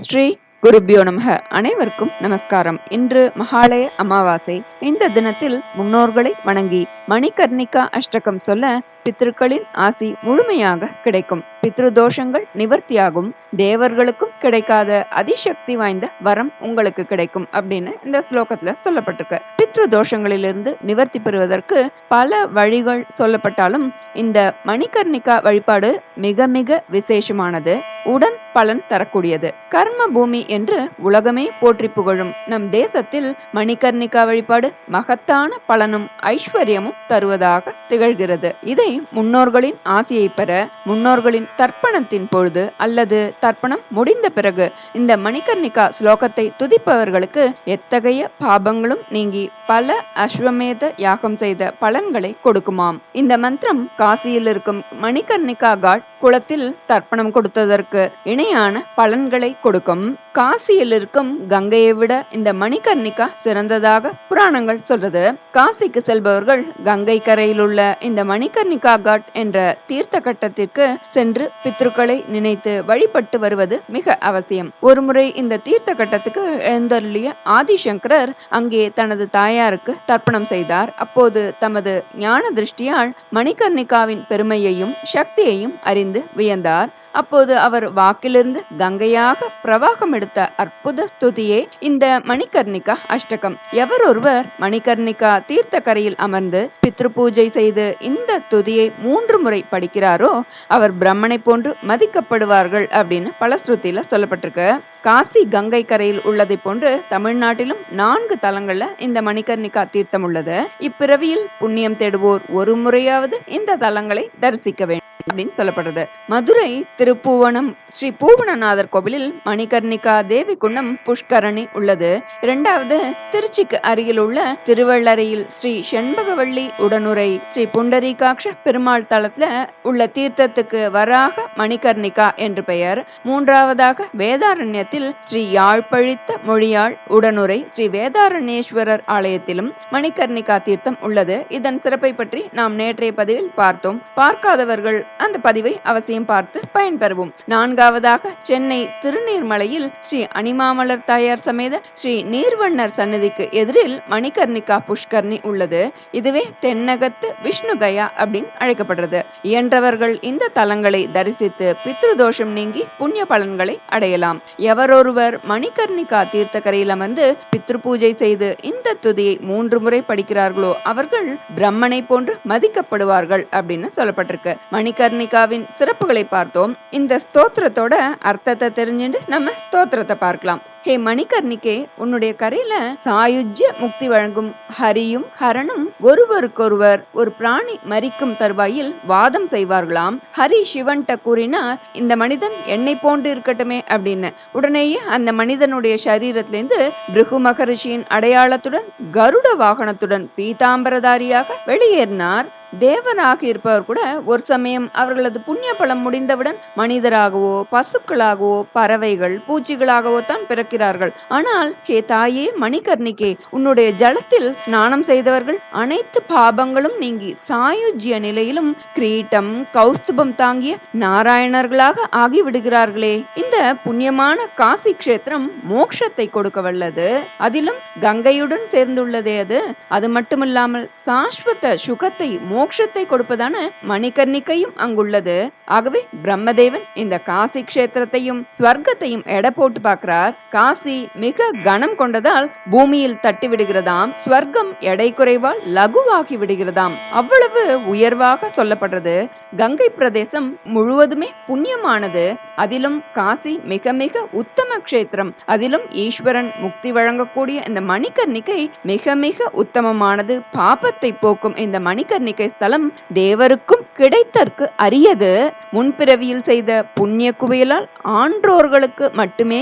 ஸ்ரீ குருபியோ நமக. அனைவருக்கும் நமஸ்காரம். இன்று மகாலய அமாவாசை. இந்த தினத்தில் முன்னோர்களை வணங்கி மணிகர்ணிகா அஷ்டகம் சொல்ல பித்ருக்களின் ஆசி முழுமையாக கிடைக்கும். பித்ரு தோஷங்கள் நிவர்த்தியாகும். தேவர்களுக்கும் கிடைக்காத அதிசக்தி வாய்ந்த வரம் உங்களுக்கு கிடைக்கும் அப்படின்னு இந்த ஸ்லோகத்துல சொல்லப்பட்டிருக்கு. பித்ரு தோஷங்களிலிருந்து நிவர்த்தி பெறுவதற்கு பல வழிகள் சொல்லப்பட்டாலும் இந்த மணிகர்ணிகா வழிபாடு மிக மிக விசேஷமானது. உடன் பலன் தரக்கூடியது. கர்ம பூமி என்று உலகமே போற்றி புகழும். நம் தேசத்தில் மணிகர்ணிகா வழிபாடு மகத்தான பலனும் ஐஸ்வர்யமும் தருவதாக திகழ்கிறது. இதை முன்னோர்களின் ஆசையை பெற முன்னோர்களின் தர்ப்பணத்தின் பொழுது அல்லது தர்ப்பணம் முடிந்த பிறகு இந்த மணிகர்ணிகா ஸ்லோகத்தை துதிப்பவர்களுக்கு எத்தகைய பாபங்களும் நீங்கி பல அஸ்வமேத யாகம் செய்த பலன்களை கொடுக்குமாம். இந்த மந்திரம் காசியில் இருக்கும் மணிகர்ணிகா காட் குளத்தில் தர்ப்பணம் கொடுத்ததற்கு இணையான பலன்களை கொடுக்கும். காசியில் இருக்கும் கங்கையை விட இந்த மணிகர்ணிகா சிறந்ததாக புராணங்கள் சொல்றது. காசிக்கு செல்பவர்கள் கங்கை கரையில் உள்ள இந்த மணிகர்ணிகா காட் என்ற தீர்த்த கட்டத்திற்கு சென்று பித்ருக்களை நினைத்து வழிபட்டு வருவது மிக அவசியம். ஒருமுறை இந்த தீர்த்த கட்டத்துக்கு எழுந்தருளிய ஆதிசங்கரர் அங்கே தனது தாயாருக்கு தர்ப்பணம் செய்தார். அப்போது தமது ஞான திருஷ்டியால் மணிகர்ணிகாவின் பெருமையையும் சக்தியையும் அறிந்து வியந்தார். அப்போது அவர் வாக்கிலிருந்து கங்கையாக பிரவாகம் எடுத்த அற்புத ஸ்துதியே இந்த மணிகர்ணிகா அஷ்டகம். எவர் ஒருவர் மணிகர்ணிகா தீர்த்த கரையில் அமர்ந்து பித்ரு பூஜை செய்து இந்த துதியை மூன்று முறை படிக்கிறாரோ அவர் பிரம்மனை போன்று மதிக்கப்படுவார்கள் அப்படின்னு பலஸ்ருதியில சொல்லப்பட்டிருக்கு. காசி கங்கை கரையில் உள்ளதை போன்று தமிழ்நாட்டிலும் நான்கு தலங்கள்ல இந்த மணிகர்ணிகா தீர்த்தம் உள்ளது. இப்பிறவியில் புண்ணியம் தேடுவோர் ஒரு முறையாவது இந்த தலங்களை தரிசிக்க வேண்டும். அப்படின்னு சொல்லப்படுறது மதுரை திருப்பூவனம் ஸ்ரீ பூவனநாதர் கோவிலில் மணிகர்ணிகா தேவி குண்டம் புஷ்கரணி உள்ளது. இரண்டாவது திருச்சிக்கு அருகில் உள்ள திருவள்ளரையில் ஸ்ரீ செண்பகவள்ளி உடனுரை ஸ்ரீ புண்டரீகாட்ச பெருமாள் தளத்துல உள்ள தீர்த்தத்துக்கு வராக மணிகர்ணிகா என்று பெயர். மூன்றாவதாக வேதாரண்யத்தில் ஸ்ரீ யாழ்ப்பழித்த மொழியாள் உடனுரை ஸ்ரீ வேதாரண்யேஸ்வரர் ஆலயத்திலும் மணிகர்ணிகா தீர்த்தம் உள்ளது. இதன் சிறப்பை பற்றி நாம் நேற்றைய பதிவில் பார்த்தோம். பார்க்காதவர்கள் அந்த பதிவை அவசியம் பார்த்து பயன்பெறுவோம். நான்காவதாக சென்னை திருநீர்மலையில் ஸ்ரீ அனிமாமலர் தாயார் சமேத ஸ்ரீ நீர்வண்ணர் சன்னதிக்கு எதிரில் மணிகர்ணிகா புஷ்கர்ணி உள்ளது. இதுவே தென்னகத்து விஷ்ணு கயா அப்படின்னு அழைக்கப்படுறது. இயன்றவர்கள் இந்த தலங்களை தரிசித்து பித்ருதோஷம் நீங்கி புண்ணிய பலன்களை அடையலாம். எவரொருவர் மணிகர்ணிகா தீர்த்தக்கரையில் அமர்ந்து பித்ரு பூஜை செய்து இந்த துதியை மூன்று முறை படிக்கிறார்களோ அவர்கள் பிரம்மனை போன்று மதிக்கப்படுவார்கள் அப்படின்னு சொல்லப்பட்டிருக்கு. மணிகர் கர்ணிகாவின் சிறப்புகளை பார்த்தோம். இந்த ஸ்தோத்திரத்தோட அர்த்தத்தை தெரிஞ்சுட்டு நம்ம ஸ்தோத்திரத்தை பார்க்கலாம். ஹே மணிகர்ணிகே உன்னுடைய கரையில சாயுஜ்ய முக்தி வழங்கும் ஹரியும் ஹரணும் ஒருவருக்கொருவர் ஒரு பிராணி மறிக்கும் தருவாயில் வாதம் செய்வார்களாம். ஹரி சிவன்ட்ட கூறினார் இந்த மனிதன் என்னை போன்று இருக்கட்டுமே அப்படின்னு. உடனேயே அந்த மனிதனுடைய சரீரத்திலிருந்து பிருகு மகரிஷியின் அடையாளத்துடன் கருட வாகனத்துடன் பீதாம்பரதாரியாக வெளியேறினார். தேவனாக இருப்பவர் கூட ஒரு சமயம் அவர்களது புண்ணிய பலம் முடிந்தவுடன் மனிதராகவோ பசுக்களாகவோ பறவைகள் பூச்சிகளாகவோ தான் பிறக்க பிறக்கிறார்கள் ஆனால் ஹே தாயே மணிகர்ணிகே உன்னுடைய ஜலத்தில் ஸ்நானம் செய்தவர்கள் அனைத்து பாபங்களும் நீங்கி சாயுஜ்ய நிலையிலும் கிரீட்டம் கௌஸ்துபம் தாங்கிய நாராயணர்களாக ஆகிவிடுகிறார்களே. இந்த புண்ணியமான காசி கஷேத்திரம் மோட்சத்தை கொடுக்க வல்லது அதிலும் கங்கையுடன் சேர்ந்துள்ளதே அது. அது மட்டுமில்லாமல் சாஸ்வத சுகத்தை மோட்சத்தை கொடுப்பதான மணிகர்ணிக்கையும் அங்குள்ளது. ஆகவே பிரம்மதேவன் இந்த காசி கஷேத்திரத்தையும் ஸ்வர்க்கத்தையும் எடை போட்டு பார்க்கிறார். ராசி மிக கனம் கொண்டதால் பூமியில் தட்டி விடுகிறதாம் ஸ்வர்க்கம் எடை குறைவால் லகுவாகி விடுகிறதாம். அவ்வளவு உயர்வாக சொல்லப்படுறது. கங்கை பிரதேசம் முழுவதுமே புண்ணியமானது. அதிலும் காசி மிக மிக உத்தம கஷேத்திரம். அதிலும் ஈஸ்வரன் முக்தி வழங்கக்கூடிய இந்த மணிகர்ணிகை மிக மிக உத்தமமானது. பாபத்தை போக்கும் இந்த மணிகர்ணிகை ஸ்தலம் தேவருக்கும் கிடைத்தற்கு அரியது. முன்பிறவியில் செய்த புண்ணிய குவியலால் ஆன்றோர்களுக்கு மட்டுமே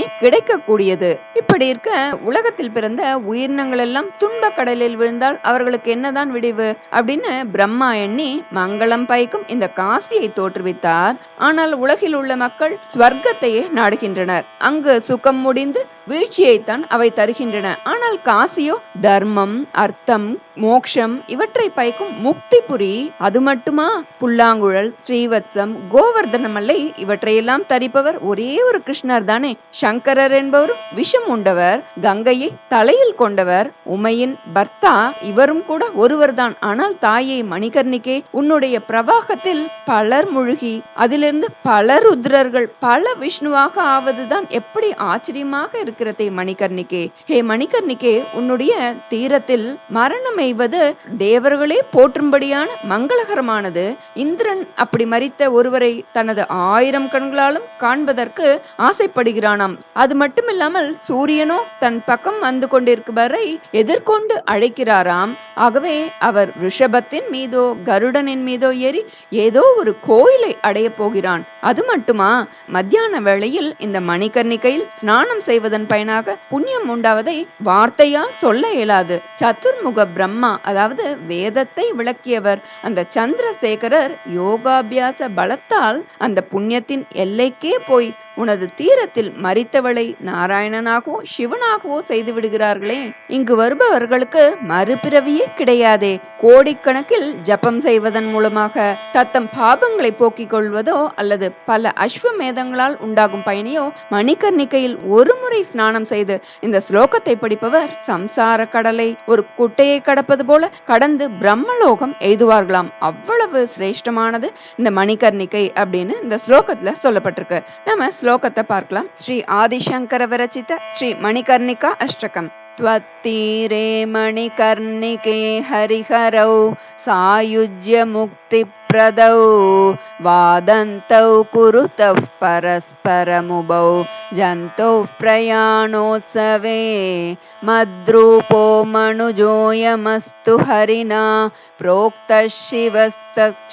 கிடைக்கக்கூடியது இப்படி இருக்க உலகத்தில் பிறந்த உயிரினங்கள் எல்லாம் துன்ப கடலில் விழுந்தால் அவர்களுக்கு என்னதான் விடிவு? அப்படின்னு பிரம்மா எண்ணி மங்களம் பயக்கும் இந்த காசியை தோற்றுவித்தார். ஆனால் உலகில் உள்ள மக்கள் ஸ்வர்க்கத்தையே நாடுகின்றனர். அங்கு சுகம் முடிந்து வீழ்ச்சியைத்தான் அவை தருகின்றன. ஆனால் காசியோ தர்மம் அர்த்தம் மோக்ஷம் இவற்றை பயக்கும் முக்தி புரி அது மட்டுமா? புல்லாங்குழல் ஸ்ரீவத்சம் கோவர்தனமல்லை இவற்றையெல்லாம் தரிப்பவர் ஒரே ஒரு கிருஷ்ணர் தானே. சங்கரர் என்பவரும் விஷம் உண்டவர் கங்கையை தலையில் கொண்டவர் உமையின் பர்த்தா இவரும் கூட ஒருவர்தான். ஆனால் தாயை மணிகர்ணிகே உன்னுடைய பிரவாகத்தில் பலர் முழுகி அதிலிருந்து பல ருத்ரர்கள் பல விஷ்ணுவாக ஆவதுதான் எப்படி ஆச்சரியமாக இருக்கிறதே மணிகர்ணிகே. ஹே மணிகர்ணிகே உன்னுடைய தீரத்தில் மரணம் மெய்வது தேவர்களே போற்றும்படியான மங்களகரமானது. இந்திரன் அப்படி மறித்த ஒருவரை தனது ஆயிரம் கண்களாலும் காண்பதற்கு ஆசைப்படுகிறானாம். அது மட்டுமில்லாமல் சூரியனோ தன் பக்கம் வந்து கொண்டிருப்பவரை எதிர்கொண்டு அழைக்கிறாராம். ஆகவே அவர் ரிஷபத்தின் மீதோ கருடனின் மீதோ ஏறி ஏதோ ஒரு கோயிலை அடைய போகிறான். அது மட்டுமா? மத்தியான வேளையில் இந்த மணிகர்ணிகையில் ஸ்நானம் செய்வதன் பயனாக புண்ணியம் உண்டாவதை வார்த்தையால் சொல்ல இயலாது. சத்துர்முக பிரம்ம அதாவது வேதத்தை விளக்கியவர். அந்த சந்திரசேகரர் யோகாபியாச பலத்தால் அந்த புண்ணியத்தின் எல்லைக்கே போய் உனது தீரத்தில் மறித்தவளை நாராயணனாகவோ சிவனாகவோ செய்து விடுகிறார்களே இங்கு வருபவர்களுக்கு மறுபிறவியே கிடையாதே. கோடிக்கணக்கில் ஜபம் செய்வதன் மூலமாக தத்தம் பாபங்களை போக்கிக் கொள்வதோ அல்லது பல அஸ்வமேதங்களால் உண்டாகும் பயணியோ மணிக்கர்ணிக்கையில் ஒரு முறை ஸ்நானம் செய்து இந்த ஸ்லோகத்தை படிப்பவர் சம்சார கடலை ஒரு குட்டையை கடப்பது போல கடந்து பிரம்மலோகம் எய்துவார்களாம். அவ்வளவு சிரேஷ்டமானது இந்த மணிகர்ணிகை அப்படின்னு இந்த ஸ்லோகத்துல சொல்லப்பட்டிருக்கு. நம்ம ஸ்லோகத்தை பார்க்கலாம் ஸ்ரீ ஆதிசங்கர விரச்சித ஸ்ரீ மணிகர்ணிகா அஷ்டகம் त्वत्तीरे मणिकर्णिके हरिहरौ सायुज्यमुक्तिप्रदौ वादन्तौ कुरुतः परस्परमुभौ जन्तोः प्रयाणोत्सवे मद्रूपो मनुजोऽयमस्तु हरिणा प्रोक्तः शिवस्तत्क्षणात्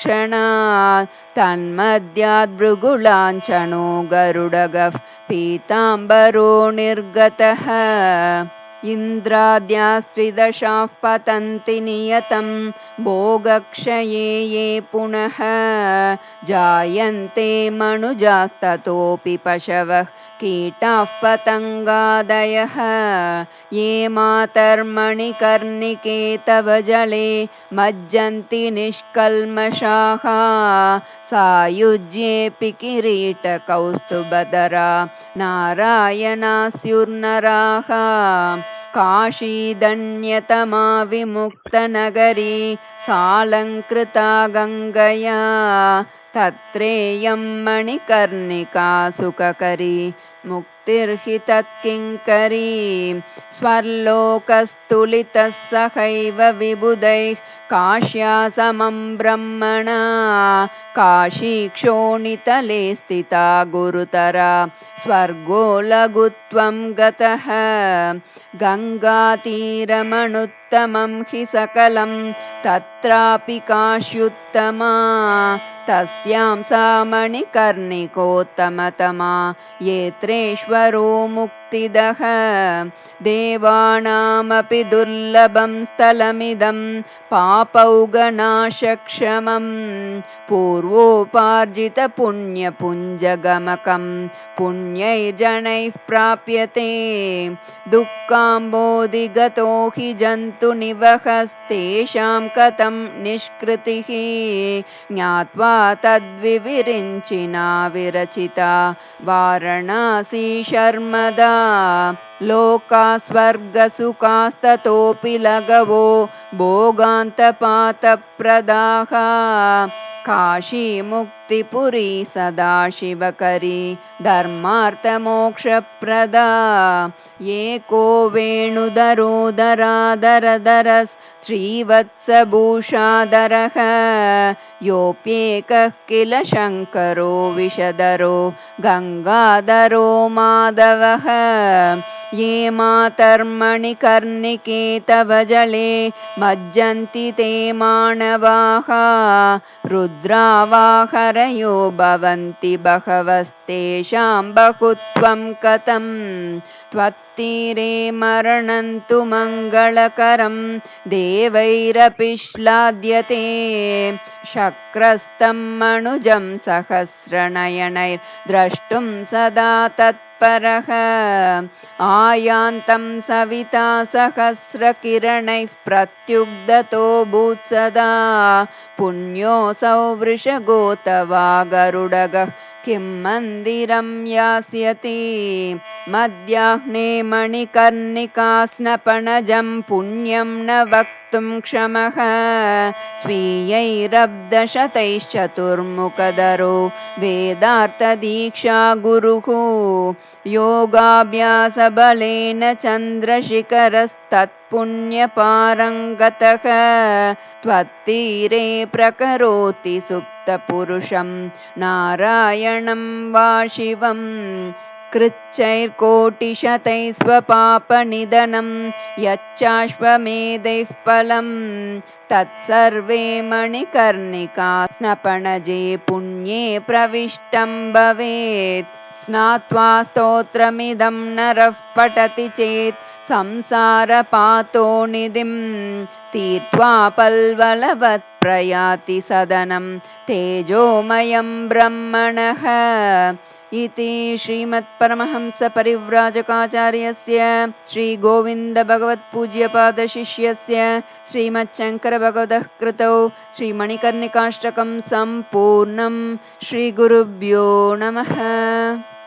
तन्मद्याद्भृगुलाञ्छनो गरुडगः पीताम्बरो निर्गतः इन्द्राद्यास्त्रिदशाः पतन्ति नियतं भोगक्षये ये पुनः जायन्ते मनुजास्ततोऽपि पशवः कीटाः पतङ्गादयः। ये मातर्मणिकर्णिके तव जले मज्जन्ति निष्कल्मषाः। सायुज्येऽपि किरीटकौस्तुभधरा नारायणास्युर्नराः काशीदन्यतमा विमुक्तनगरी सालङ्कृता गङ्गया तत्रेयं मणिकर्णिका सुखकरी तत्किङ्करी स्वर्लोकस्तुलितः सहैव विबुधैः काश्या समं ब्रह्मणा काशीक्षोणितले स्थिता गुरुतरा स्वर्गो लघुत्वं गतः गङ्गातीरमणुत्तमं हि सकलं तत्रापि काश्युत्तमा तस्यां सा मणिकर्णिकोत्तमतमा येत्रेश्वरो देवानामपि दुर्लभं स्थलमिदं पापौगनाशक्षमं पूर्वोपार्जितपुण्यपुञ्जगमकं पुण्यैर्जनैः प्राप्यते। दुःखाम्बोधिगतो हि जन्तुनिवहस्तेषां कथं निष्कृतिः। ज्ञात्वा तद्विविरिञ्चिना विरचिता वारणा शर्मदा लोका स्वर्गसुखास्ततोऽपि लघवो भोगान्तपातप्रदाः काशीमुक्तिपुरी सदाशिवकरी धर्मार्थमोक्षप्रदा। एको वेणुधरोदरादरदरस् श्रीवत्सभूषाधरः योऽप्येकः किल शङ्करो विषधरो गङ्गाधरो माधवः। ये मातर्मणिकर्णिके तव जले मज्जन्ति ते मानवाः रुद्रावाहरयो भवन्ति बहवस्तेषां बहुत्वं कथं? त्वत्तीरे मरणं तु मङ्गलकरं देवैरपि श्लाद्यते। शक्रस्तं मनुजं सहस्रनयनैर्द्रष्टुं सदा तत् परः आयान्तं सविता सहस्रकिरणैः प्रत्युग्धतो भूत्सदा पुण्योऽसौ वृषगोतवा गरुडगः किं मन्दिरं यास्यति मध्याह्ने मणिकर्णिकास्नपणजं पुण्यं न वक्तुं क्षमः। स्वीयैरब्दशतैश्चतुर्मुखधरो वेदार्थदीक्षा गुरुः। योगाभ्यासबलेन चन्द्रशिखरस्तत्पुण्यपारङ्गतः। त्वत्तीरे प्रकरोति सुप्तपुरुषं। नारायणं वा शिवम् कृच्छैर्कोटिशतैः स्वपापनिधनं यच्चाश्वमेधैः फलं। तत्सर्वे मणिकर्णिका स्नपणजे पुण्ये प्रविष्टं भवेत्। स्नात्वा स्तोत्रमिदं नरः पठति चेत् संसारपातो निधिं। तीर्त्वा पल्वलवत् प्रयाति सदनं। तेजोमयं ब्रह्मणः इति श्रीमत्परमहंसपरिव्राजकाचार्यस्य श्रीगोविन्दभगवत्पूज्यपादशिष्यस्य श्रीमच्छङ्करभगवतः कृतौ ஸ்ரீமணிகர்ணிகாஷ்டகம் சம்பூர்ணம் ஸ்ரீ குருப்யோ நமः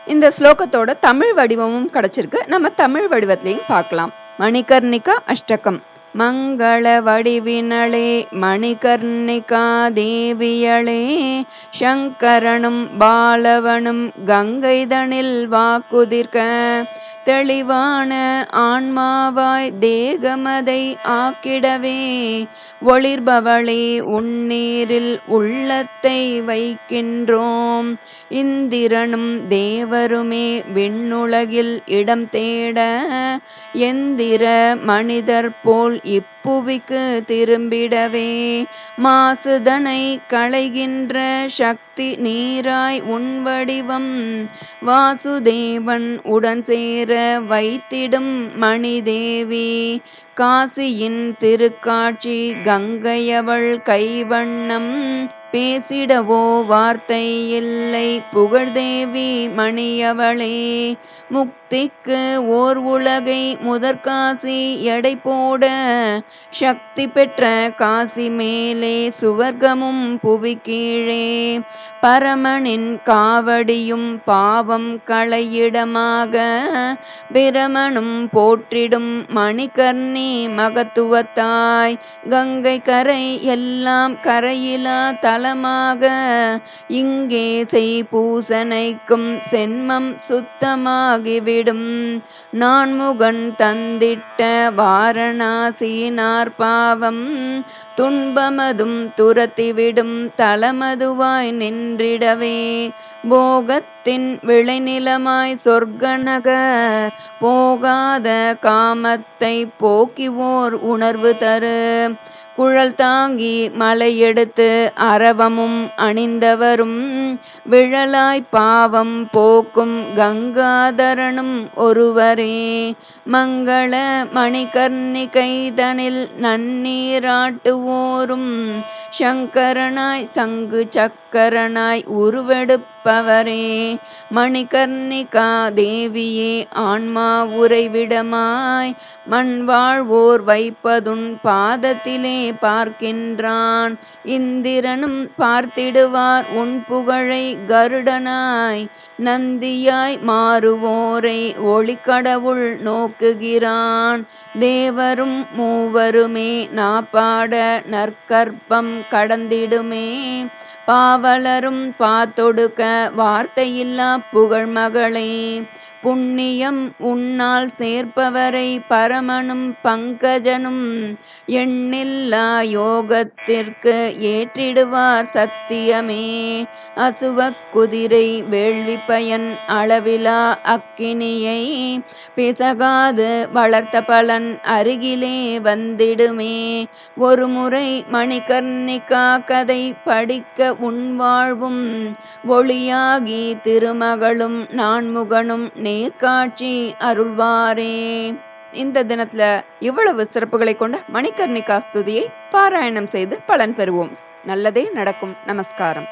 இந்த ஸ்லோகத்தோட தமிழ் வடிவமும் கிடைச்சிருக்கு நம்ம தமிழ் வடிவத்திலையும் பார்க்கலாம் மணிகர்ணிகா அஷ்டகம் மங்கள வடிவினளே மணிகர்ணிகா தேவியளே சங்கரனும் பாலவனும் கங்கைதனில் வாக்குதிர்க தெளிவான ஆன்மாவாய் தேகமதை ஆக்கிடவே ஒளிர்பவளே உன்னீரில் உள்ளத்தை வைக்கின்றோம். இந்திரனும் தேவருமே விண்ணுலகில் இடம் தேட எந்திர மனிதர் போல் இப்புவிக்கு திரும்பிடவே. மாசுதனை களைகின்ற சக்தி நீராய் உன் வடிவம். வாசுதேவன் உடன் சேர வைத்திடும் மணிதேவி. காசியின் திருக்காட்சி கங்கையவள் கைவண்ணம். பேசிடவோ வார்த்தை இல்லை புகழ்தேவி மணியவளே முக்திக்கு ஓர் உலகை முதற்காசி எடை போட சக்தி பெற்ற காசி மேலே சுவர்க்கமும் புவி கீழே. பரமனின் காவடியும் பாவம் களையிடமாக பிரமனும் போற்றிடும் மணிகர்ணி மகத்துவத்தாய் கங்கை கரை எல்லாம் கரையிலா தலமாக இங்கே செய் பூசனைக்கும் சென்மம் சுத்தமாகிவிடும். நான்முகன் தந்திட்ட வாரணாசினார் பாவம் துன்பமதும் துரத்திவிடும் தலமதுவாய் நின்றிடவே. போகத்தின் விளைநிலமாய் சொர்க்கநகர் போகாத காமத்தை போக்கிவோர் உணர்வு தரு. குழல் தாங்கி மலையெடுத்து அரவமும் அணிந்தவரும் விழலாய் பாவம் போக்கும் கங்காதரனும் ஒருவரே. மங்கள மணிகர்ணிகைதனில் நன்னீராட்டுவோரும். சங்கரனாய் சங்கு சக்கரனாய் உருவெடுப்பவரே. மணிகர்ணிகா தேவியே ஆன்மா உறைவிடமாய். மண் வாழ்வோர் வைப்பதுன் பாதத்திலே பார்க்கின்றான். இந்திரனும் பார்த்திடுவார் உன் புகழை கருடனாய். நந்தியாய் மாறுவோரை ஒளிக்கடவுள் நோக்குகிறான். தேவரும் மூவருமே நாப்பாட நற்கற்பம் கடந்திடுமே. பாவலரும் பாத்தொடுக்க வார்த்தையில்லா புகழ் மகளே புண்ணியம் உன்னால் சேர்ப்பவரை பரமனும் பங்கஜனும் எண்ணில்லா யோகத்திற்கு ஏற்றிடுவார் சத்தியமே. அசுவக் குதிரை வேள்வி பயன் அளவிலா அக்கினியை பிசகாது வளர்த்த பலன் அருகிலே வந்திடுமே. ஒரு முறை மணிகர்ணிகா கதை படிக்க உன் வாழ்வும் ஒளியாகி திருமகளும் நான்முகனும் நேர்காட்சி அருள்வாரே. இந்த தினத்துல இவ்வளவு சிறப்புகளை கொண்ட மணிகர்ணிகா ஸ்துதியை பாராயணம் செய்து பலன் பெறுவோம். நல்லதே நடக்கும். நமஸ்காரம்.